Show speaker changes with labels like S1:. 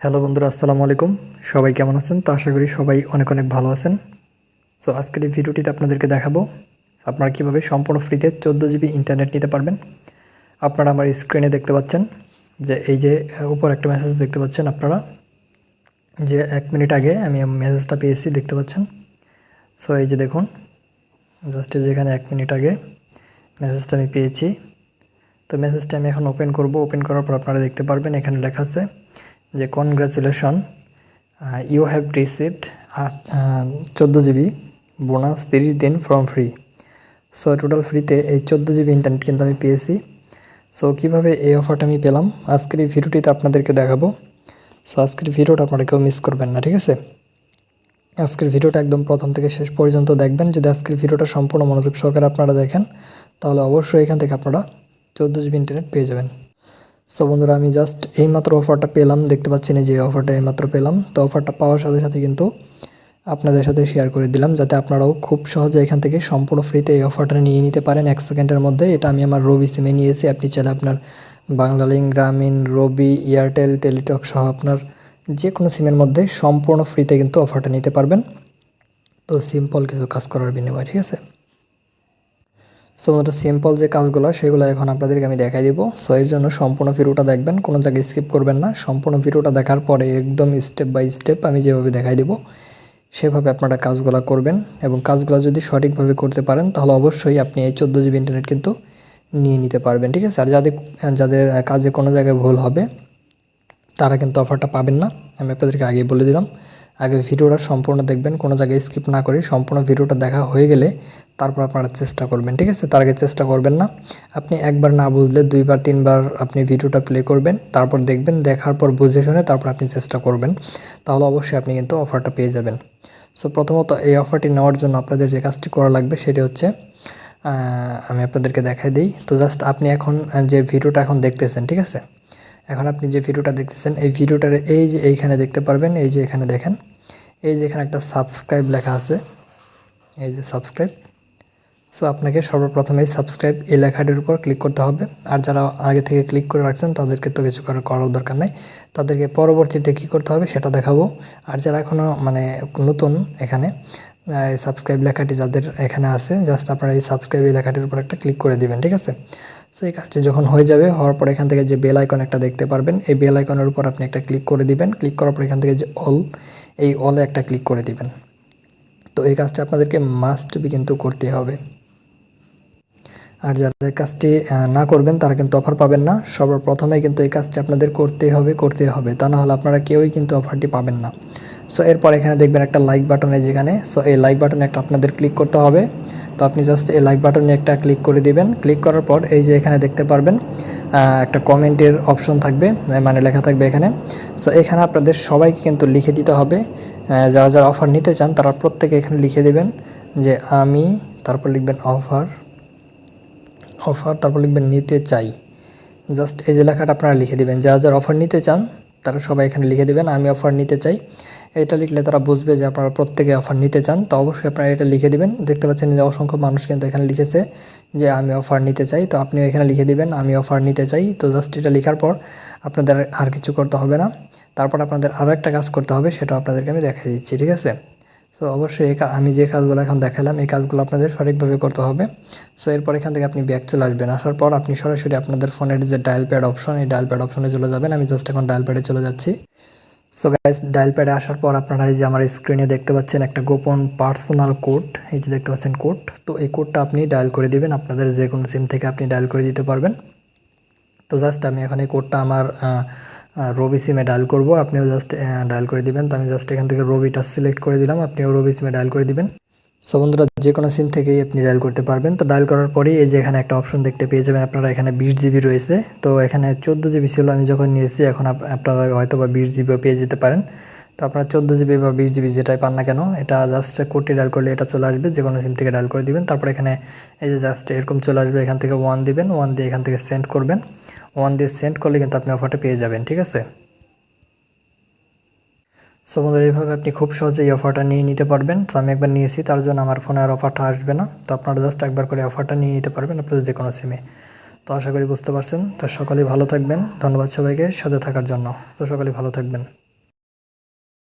S1: Hello বন্ধুরা, আসসালামু আলাইকুম। সবাই কেমন আছেন? তো আশা করি সবাই অনেক অনেক ভালো আছেন। সো আজকের এই ভিডিওটিতে আপনাদেরকে দেখাবো আপনারা কীভাবে সম্পূর্ণ ফ্রিতে চোদ্দ জিবি ইন্টারনেট নিতে পারবেন। আপনারা আমার স্ক্রিনে দেখতে পাচ্ছেন যে এই যে উপর একটা মেসেজ দেখতে পাচ্ছেন আপনারা। যে এক মিনিট আগে আমি মেসেজটা পেয়েছি, দেখতে পাচ্ছেন। সো এই যে দেখুন জাস্ট যেখানে এক মিনিট আগে মেসেজটা আমি পেয়েছি। তো মেসেজটা আমি এখন ওপেন করব। ওপেন করার পর আপনারা দেখতে পারবেন, এখানে লেখা আছে যে কনগ্রাচুলেশন ইউ হ্যাভ রিসিভড চোদ্দ জিবি বোনাস তিরিশ দিন ফ্রম ফ্রি সো টোটাল ফ্রিতে এই চোদ্দ জিবি ইন্টারনেট কিন্তু আমি পেয়েছি। সো কীভাবে এই অফারটা আমি পেলাম? আজকের এই ভিডিওটিতে আপনাদেরকে দেখাবো। সো আজকের ভিডিওটা আপনারা কেউ মিস করবেন না, ঠিক আছে? আজকের ভিডিওটা একদম প্রথম থেকে শেষ পর্যন্ত দেখবেন। যদি আজকের ভিডিওটা সম্পূর্ণ মনোযোগ সহকারে আপনারা দেখেন, তাহলে অবশ্যই এখান থেকে আপনারা চোদ্দ জিবি ইন্টারনেট পেয়ে যাবেন। সো বন্ধুরা, আমি জাস্ট এইমাত্র অফারটা পেলাম। দেখতে পাচ্ছি না যে অফারটা এইমাত্র পেলাম। তো অফারটা পাওয়ার সাথে সাথে কিন্তু আপনাদের সাথে শেয়ার করে দিলাম, যাতে আপনারাও খুব সহজে এখান থেকে সম্পূর্ণ ফ্রিতে এই অফারটা নিয়ে নিতে পারেন এক সেকেন্ডের মধ্যে। এটা আমি আমার রবি সিমে নিয়েছি। আপনি চাইলে আপনার বাংলালিঙ্ক গ্রামীণ রবি এয়ারটেল টেলিটক সহ আপনার যে কোনো সিমের মধ্যে সম্পূর্ণ ফ্রিতে কিন্তু অফারটা নিতে পারবেন। তো সিম্পল কিছু কাজ করার বিনিময়ে, ঠিক আছে? সো সিম্পল যে কাজগুলো, সেগুলো এখন আপনাদেরকে আমি দেখাই দিব। সো এর জন্য সম্পূর্ণ ভিডিওটা দেখবেন, কোনো জায়গায় স্কিপ করবেন না। সম্পূর্ণ ভিডিওটা দেখার পরে একদম স্টেপ বাই স্টেপ আমি যেভাবে দেখাই দিব, সেভাবে আপনারা কাজগুলো করবেন। এবং কাজগুলো যদি সঠিকভাবে করতে পারেন, তাহলে অবশ্যই আপনি এই চোদ্দ জিবি ইন্টারনেট কিন্তু নিয়ে নিতে পারবেন, ঠিক আছে? আর যাদের যাদের কাজে কোনো জায়গায় ভুল হবে, তারা কিন্তু অফারটা পাবেন না। আমি আপনাদেরকে আগেই বলে দিলাম, আগে ভিডিওটা সম্পূর্ণ দেখবেন, কোনো জায়গায় স্কিপ না করে সম্পূর্ণ ভিডিওটা দেখা হয়ে গেলে তারপর আপনারা চেষ্টা করবেন, ঠিক আছে? তার আগে চেষ্টা করবেন না। আপনি একবার না বুঝলে দুইবার, তিনবার আপনি ভিডিওটা প্লে করবেন, তারপর দেখবেন, দেখার পর বুঝে শুনে তারপর আপনি চেষ্টা করবেন, তাহলে অবশ্যই আপনি কিন্তু অফারটা পেয়ে যাবেন। সো প্রথমত এই অফারটি নেওয়ার জন্য আপনাদের যে কাজটি করা লাগবে সেটি হচ্ছে আমি আপনাদেরকে দেখাই দিই। তো জাস্ট আপনি এখন যে ভিডিওটা এখন দেখতেছেন, ঠিক আছে? এখন আপনি যে ভিডিওটা দেখতেছেন, এই ভিডিওটার এই যে এইখানে দেখতে পারবেন, এই যে এখানে দেখেন, এই যে এখানে একটা সাবস্ক্রাইব লেখা আছে, এই যে সাবস্ক্রাইব। সো আপনাকে সর্বপ্রথমে সাবস্ক্রাইব এই লেখাটির উপর ক্লিক করতে হবে। আর যারা আগে থেকে ক্লিক করে রাখছেন, তাদেরকে তো কিছু করার দরকার নাই। তাদেরকে পরবর্তীতে কী করতে হবে সেটা দেখাবো। আর যারা এখনও মানে নতুন এখানে সাবস্ক্রাইব লেখাটি যাদের এখানে আছে জাস্ট আপনারা এই সাবস্ক্রাইব এই লেখাটির উপর একটা ক্লিক করে দিবেন, ঠিক আছে? সো এই কাজটি যখন হয়ে যাবে, হওয়ার পর এখান থেকে যে বেল আইকন একটা দেখতে পারবেন, এই বেল আইকনের উপর আপনি একটা ক্লিক করে দিবেন ক্লিক করার পর এখান থেকে যে অল এই অলে একটা ক্লিক করে দিবেন। তো এই কাজটা আপনাদেরকে মাস্ট বি কিন্তু করতে হবে। আর যাদের কাজটি না করবেন, তারা কিন্তু অফার পাবেন না। সবার প্রথমে কিন্তু এই কাজটি আপনাদের করতেই হবে করতেই হবে। তা না হলে আপনারা কেউই কিন্তু অফারটি পাবেন না। সো এরপর এখানে দেখবেন একটা লাইক বাটনে যেখানে। সো এই লাইক বাটনে একটা আপনাদের ক্লিক করতে হবে। তো আপনি জাস্ট এই লাইক বাটনে একটা ক্লিক করে দিবেন। ক্লিক করার পর এই যে এখানে দেখতে পারবেন একটা কমেন্টের অপশন থাকবে মানে লেখা থাকবে এখানে। সো এখানে আপনাদের সবাইকে কিন্তু লিখে দিতে হবে। যারা যারা অফার নিতে চান, তারা প্রত্যেকে এখানে লিখে দেবেন যে আমি, তারপর লিখবেন অফার অফার তারপর লিখবেন নিতে চাই। জাস্ট এই যে লেখাটা আপনারা লিখে দেবেন। যারা যারা অফার নিতে চান তারা সবাই এখানে লিখে দেবেন, আমি অফার নিতে চাই। এটা লিখলে তারা বুঝবে যে আপনারা প্রত্যেকে অফার নিতে চান, তো অবশ্যই আপনারা এটা লিখে দেবেন। দেখতে পাচ্ছেন যে অসংখ্য মানুষ কিন্তু এখানে লিখেছে যে আমি অফার নিতে চাই, তো আপনিও এখানে লিখে দেবেন, আমি অফার নিতে চাই। তো জাস্ট এটা লেখার পর আপনাদের আর কিছু করতে হবে না। তারপর আপনাদের আরও একটা কাজ করতে হবে সেটা আপনাদেরকে আমি দেখাই দিচ্ছি, ঠিক আছে? সো অবশ্যই এই আমি যে কাজগুলো এখন দেখালাম, এই কাজগুলো আপনাদের সঠিকভাবে করতে হবে। সো এরপর এখান থেকে আপনি ব্যাক চলে আসবেন। আসার পর আপনি সরাসরি আপনাদের ফোনের যে ডায়াল প্যাড অপশন এই ডায়াল প্যাড অপশনে চলে যাবেন। আমি জাস্ট এখন ডায়াল প্যাডে চলে যাচ্ছি। সো গাইস ডায়াল প্যাডে আসার পর আপনারা এই যে আমার স্ক্রিনে দেখতে পাচ্ছেন একটা গোপন পার্সোনাল কোড এই যে দেখতে পাচ্ছেন কোড তো এই কোডটা আপনি ডায়াল করে দিবেন। আপনাদের যে কোনো সিম থেকে আপনি ডায়াল করে দিতে পারবেন। তো জাস্ট আমি এখন এই কোডটা আমার রবি সিমে ডায়াল করব। আপনিও জাস্ট ডায়াল করে দিবেন। তো আমি জাস্ট এখান থেকে রবিটা সিলেক্ট করে দিলাম। আপনিও রবি সিমে ডায়াল করে দিবেন। সো বন্ধুরা, যে কোনো সিম থেকেই আপনি ডায়াল করতে পারবেন। তো ডায়াল করার পরেই এই যে এখানে একটা অপশন দেখতে পেয়ে যাবেন, আপনারা এখানে বিশ জিবি রয়েছে। তো এখানে চোদ্দ জিবি ছিল, আমি যখন নিয়েছি, এখন আপ- আপনারা হয়তো বা বিশ জিবিও পেয়ে যেতে পারেন। তো আপনারা চোদ্দ জিবি বা বিশ জিবি যেটাই পান না কেন, এটা জাস্ট কোডটি ডায়াল করলে এটা চলে আসবে। যে কোনো সিম থেকে ডায়াল করে দিবেন। তারপর এখানে এই যে জাস্ট এরকম চলে আসবে, এখান থেকে ওয়ান দিবেন। ওয়ান দিয়ে এখান থেকে সেন্ড করবেন। ওয়ান দিয়ে সেন্ড করলে কিন্তু আপনি অফারটা পেয়ে যাবেন, ঠিক আছে? সো বন্ধুরা, এইভাবে আপনি খুব সহজে এই অফারটা নিয়ে নিতে পারবেন। তো আমি একবার নিয়েছি, তার জন্য আমার ফোনে আর অফারটা আসবে না। তো আপনারা জাস্ট একবার করে অফারটা নিয়ে নিতে পারবেন, আপনাদের যে কোনো সিমে তো আশা করি বুঝতে পারছেন। তো সকলেই ভালো থাকবেন। ধন্যবাদ সবাইকে সাথে থাকার জন্য। তো সকলেই ভালো থাকবেন।